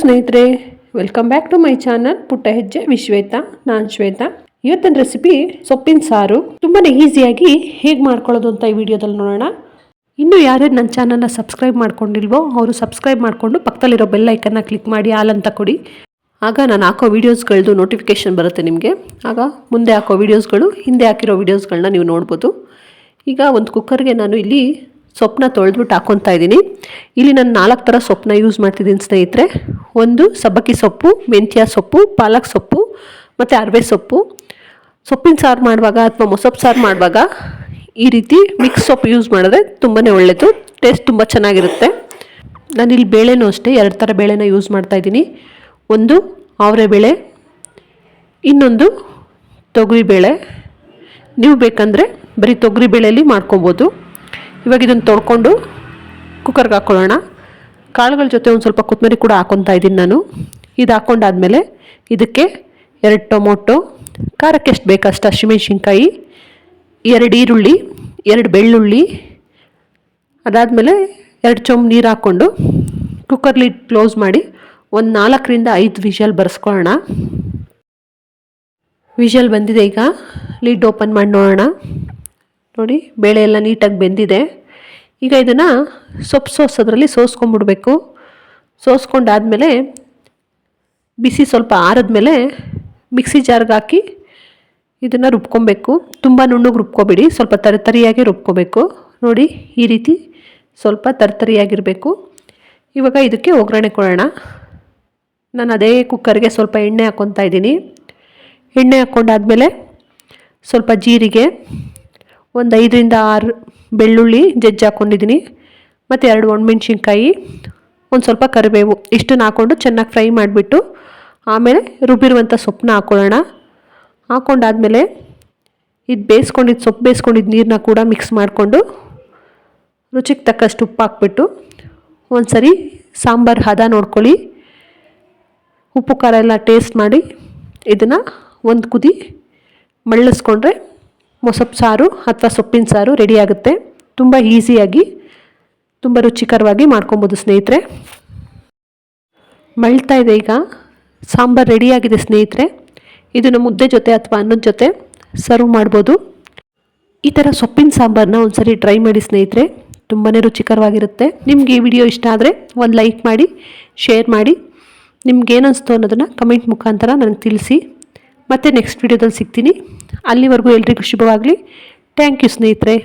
ಸ್ನೇಹಿತರೆ welcome back to my channel ಪುಟ್ಟ ಹೆಜ್ಜೆ, ವಿಶ್ವೇತಾ, ನಾನು ಶ್ವೇತಾ. ಇವತ್ತಿನ ರೆಸಿಪಿ ಸೊಪ್ಪಿನ ಸಾರು. ತುಂಬಾ ಈಸಿಯಾಗಿ ಹೇಗೆ ಮಾಡ್ಕೊಳ್ಳೋದು ಅಂತ ಈ ವಿಡಿಯೋದಲ್ಲಿ ನೋಡೋಣ. ಇನ್ನು ಯಾರ್ಯಾರು ನನ್ನ ಚಾನಲ್ನ ಸಬ್ಸ್ಕ್ರೈಬ್ ಮಾಡ್ಕೊಂಡಿಲ್ವೋ, ಅವರು ಸಬ್ಸ್ಕ್ರೈಬ್ ಮಾಡಿಕೊಂಡು ಪಕ್ಕದಲ್ಲಿರೋ ಬೆಲ್ ಐಕನ್ನ ಕ್ಲಿಕ್ ಮಾಡಿ, ಆಲ್ ಅಂತ ಕೊಡಿ. ಆಗ ನಾನು ಹಾಕೋ ವೀಡಿಯೋಸ್ಗಳದ್ದು ನೋಟಿಫಿಕೇಷನ್ ಬರುತ್ತೆ ನಿಮಗೆ. ಆಗ ಮುಂದೆ ಹಾಕೋ ವೀಡಿಯೋಸ್ಗಳು ಹಿಂದೆ ಹಾಕಿರೋ ವೀಡಿಯೋಸ್ಗಳನ್ನ ನೀವು ನೋಡ್ಬೋದು. ಈಗ ಒಂದು ಕುಕ್ಕರ್ಗೆ ನಾನು ಇಲ್ಲಿ ಸೊಪ್ಪನ್ನ ತೊಳೆದ್ಬಿಟ್ಟು ಹಾಕೊತಾ ಇದ್ದೀನಿ. ಇಲ್ಲಿ ನಾನು ನಾಲ್ಕು ಥರ ಸೊಪ್ಪನ್ನ ಯೂಸ್ ಮಾಡ್ತಿದ್ದೀನಿ ಸ್ನೇಹಿತರೆ. ಒಂದು ಸಬ್ಬಕ್ಕಿ ಸೊಪ್ಪು, ಮೆಂತ್ಯ ಸೊಪ್ಪು, ಪಾಲಕ್ ಸೊಪ್ಪು ಮತ್ತು ಅರವೆ ಸೊಪ್ಪು. ಸೊಪ್ಪಿನ ಸಾರು ಮಾಡುವಾಗ ಅಥವಾ ಮೊಸಪ್ಪು ಸಾರು ಮಾಡುವಾಗ ಈ ರೀತಿ ಮಿಕ್ಸ್ ಸೊಪ್ಪು ಯೂಸ್ ಮಾಡಿದ್ರೆ ತುಂಬಾ ಒಳ್ಳೆಯದು ಟೇಸ್ಟ್ ತುಂಬ ಚೆನ್ನಾಗಿರುತ್ತೆ. ನಾನಿಲ್ಲಿ ಬೇಳೆನೂ ಅಷ್ಟೇ, ಎರಡು ಥರ ಬೇಳೆನ ಯೂಸ್ ಮಾಡ್ತಾ ಇದ್ದೀನಿ. ಒಂದು ಅವರೆ ಬೇಳೆ, ಇನ್ನೊಂದು ತೊಗರಿಬೇಳೆ ನೀವು ಬೇಕಂದರೆ ಬರೀ ತೊಗರಿ ಬೇಳೆಯಲ್ಲಿ ಮಾಡ್ಕೊಬೋದು. ಇವಾಗ ಇದನ್ನು ತೊಳ್ಕೊಂಡು ಕುಕ್ಕರ್ಗೆ ಹಾಕ್ಕೊಳ್ಳೋಣ ಕಾಳುಗಳ ಜೊತೆ ಒಂದು ಸ್ವಲ್ಪ ಕೊತ್ತಂಬರಿ ಕೂಡ ಹಾಕೊತಾ ಇದ್ದೀನಿ ನಾನು. ಇದು ಹಾಕೊಂಡಾದ್ಮೇಲೆ ಇದಕ್ಕೆ ಎರಡು ಟೊಮೊಟೊ, ಖಾರಕ್ಕೆ ಎಷ್ಟು ಬೇಕಷ್ಟು ಹಸಿಮೆಣ್ಸಿನ್ಕಾಯಿ ಎರಡು ಈರುಳ್ಳಿ, ಎರಡು ಬೆಳ್ಳುಳ್ಳಿ, ಅದಾದಮೇಲೆ ಎರಡು ಚೊಂಬು ನೀರು ಹಾಕ್ಕೊಂಡು ಕುಕ್ಕರ್ ಲಿಡ್ ಕ್ಲೋಸ್ ಮಾಡಿ ಒಂದು ನಾಲ್ಕರಿಂದ ಐದು ವಿಷಲ್ ಬರ್ಸ್ಕೊಳ್ಳೋಣ ವಿಷಲ್ ಬಂದಿದೆ ಈಗ. ಲಿಡ್ ಓಪನ್ ಮಾಡಿ ನೋಡೋಣ. ನೋಡಿ, ಬೇಳೆ ಎಲ್ಲ ನೀಟಾಗಿ ಬೆಂದಿದೆ. ಈಗ ಇದನ್ನು ಸೊಪ್ಪು ಸೋಸೋದ್ರಲ್ಲಿ ಸೋಸ್ಕೊಂಡ್ಬಿಡ್ಬೇಕು ಸೋಸ್ಕೊಂಡಾದಮೇಲೆ ಬಿಸಿ ಸ್ವಲ್ಪ ಆರಿದ್ಮೇಲೆ ಮಿಕ್ಸಿ ಜಾರ್ಗೆ ಹಾಕಿ ಇದನ್ನು ರುಬ್ಕೊಬೇಕು. ತುಂಬ ನುಣ್ಣಗೆ ರುಬ್ಕೊಬೇಡಿ, ಸ್ವಲ್ಪ ತರಿತರಿಯಾಗಿ ರುಬ್ಕೋಬೇಕು. ನೋಡಿ, ಈ ರೀತಿ ಸ್ವಲ್ಪ ತರತರಿಯಾಗಿರಬೇಕು ಇವಾಗ ಇದಕ್ಕೆ ಒಗ್ಗರಣೆ ಕೊಡೋಣ. ನಾನು ಅದೇ ಕುಕ್ಕರ್ಗೆ ಸ್ವಲ್ಪ ಎಣ್ಣೆ ಹಾಕ್ಕೊತಾ ಇದ್ದೀನಿ. ಎಣ್ಣೆ ಹಾಕ್ಕೊಂಡಾದಮೇಲೆ ಸ್ವಲ್ಪ ಜೀರಿಗೆ ಒಂದು ಐದರಿಂದ ಆರು ಬೆಳ್ಳುಳ್ಳಿ ಜಜ್ಜಿ ಹಾಕ್ಕೊಂಡಿದ್ದೀನಿ ಮತ್ತು ಎರಡು ಒಣಮೆಣ್ಸಿನ್ಕಾಯಿ, ಒಂದು ಸ್ವಲ್ಪ ಕರಿಬೇವು ಇಷ್ಟನ್ನು ಹಾಕ್ಕೊಂಡು ಚೆನ್ನಾಗಿ ಫ್ರೈ ಮಾಡಿಬಿಟ್ಟು ಆಮೇಲೆ ರುಬ್ಬಿರುವಂಥ ಸೊಪ್ಪನ್ನ ಹಾಕ್ಕೊಳ್ಳೋಣ ಹಾಕ್ಕೊಂಡಾದಮೇಲೆ ಇದು ಬೇಯಿಸ್ಕೊಂಡಿದ್ದು ಸೊಪ್ಪು ಬೇಯಿಸ್ಕೊಂಡಿದ್ದು ನೀರನ್ನ ಕೂಡ ಮಿಕ್ಸ್ ಮಾಡಿಕೊಂಡು ರುಚಿಗೆ ತಕ್ಕಷ್ಟು ಉಪ್ಪು ಹಾಕ್ಬಿಟ್ಟು ಒಂದು ಸರಿ ಸಾಂಬಾರು ಹದ ನೋಡ್ಕೊಳ್ಳಿ. ಉಪ್ಪು ಖಾರ ಎಲ್ಲ ಟೇಸ್ಟ್ ಮಾಡಿ ಇದನ್ನು ಒಂದು ಕುದಿ ಮಳ್ಳಿಸ್ಕೊಂಡ್ರೆ ಮೊಸಪ್ಪು ಸಾರು ಅಥವಾ ಸೊಪ್ಪಿನ ಸಾರು ರೆಡಿ ಆಗುತ್ತೆ. ತುಂಬ ಈಸಿಯಾಗಿ ತುಂಬ ರುಚಿಕರವಾಗಿ ಮಾಡ್ಕೊಬೋದು ಸ್ನೇಹಿತರೆ. ಮಳ್ತಾ ಇದೆ ಈಗ. ಸಾಂಬಾರು ರೆಡಿಯಾಗಿದೆ ಸ್ನೇಹಿತರೆ. ಇದನ್ನು ಮುದ್ದೆ ಜೊತೆ ಅಥವಾ ಅನ್ನದ ಜೊತೆ ಸರ್ವ್ ಮಾಡ್ಬೋದು. ಈ ಥರ ಸೊಪ್ಪಿನ ಸಾಂಬಾರನ್ನ ಒಂದು ಸರಿ ಟ್ರೈ ಮಾಡಿ ಸ್ನೇಹಿತರೆ. ತುಂಬಾ ರುಚಿಕರವಾಗಿರುತ್ತೆ. ನಿಮಗೆ ಈ ವಿಡಿಯೋ ಇಷ್ಟ ಆದರೆ ಒಂದು ಲೈಕ್ ಮಾಡಿ ಶೇರ್ ಮಾಡಿ. ನಿಮ್ಗೆ ಅನಿಸ್ತು ಅನ್ನೋದನ್ನು ಕಮೆಂಟ್ ಮುಖಾಂತರ ನನಗೆ ತಿಳಿಸಿ. ಮತ್ತೆ ನೆಕ್ಸ್ಟ್ ವಿಡಿಯೋದಲ್ಲಿ ಸಿಗ್ತೀನಿ. ಅಲ್ಲಿವರೆಗೂ ಎಲ್ರಿಗೂ ಶುಭವಾಗಲಿ. ಥ್ಯಾಂಕ್ ಯು ಸ್ನೇಹಿತರೆ.